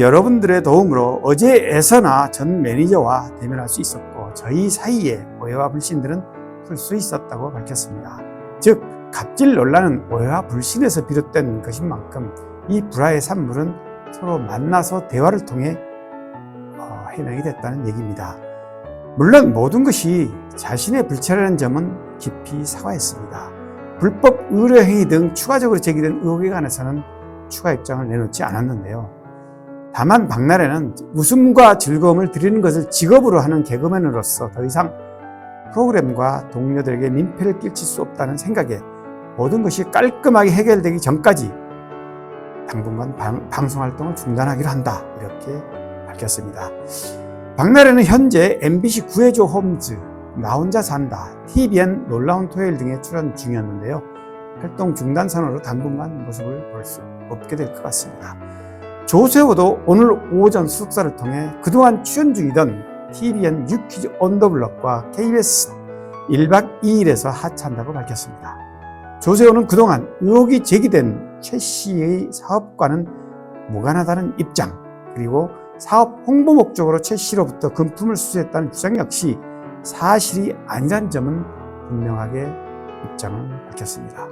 여러분들의 도움으로 어제 에서나 전 매니저와 대면할 수 있었고 저희 사이에 오해와 불신들은 풀 수 있었다고 밝혔습니다. 즉 갑질 논란은 오해와 불신에서 비롯된 것인 만큼 이 불화의 산물은 서로 만나서 대화를 통해 어, 해명이 됐다는 얘기입니다. 물론 모든 것이 자신의 불찰이라는 점은 깊이 사과했습니다. 불법 의료 행위 등 추가적으로 제기된 의혹에 관해서는 추가 입장을 내놓지 않았는데요. 다만 박나래는 웃음과 즐거움을 드리는 것을 직업으로 하는 개그맨으로서 더 이상 프로그램과 동료들에게 민폐를 끼칠 수 없다는 생각에 모든 것이 깔끔하게 해결되기 전까지 당분간 방, 방송 활동을 중단하기로 한다. 이렇게 밝혔습니다. 박나래는 현재 MBC 구해줘 홈즈, 나 혼자 산다, TVN 놀라운 토요일 등에 출연 중이었는데요. 활동 중단 선언으로 당분간 모습을 볼 수 없게 될 것 같습니다. 조세호도 오늘 오전 수석사를 통해 그동안 출연 중이던 TVN 유퀴즈 온더블럭과 KBS 1박 2일에서 하차한다고 밝혔습니다. 조세호는 그동안 의혹이 제기된 최 씨의 사업과는 무관하다는 입장, 그리고 사업 홍보 목적으로 최 씨로부터 금품을 수수했다는 주장 역시 사실이 아니란 점은 분명하게 입장을 밝혔습니다.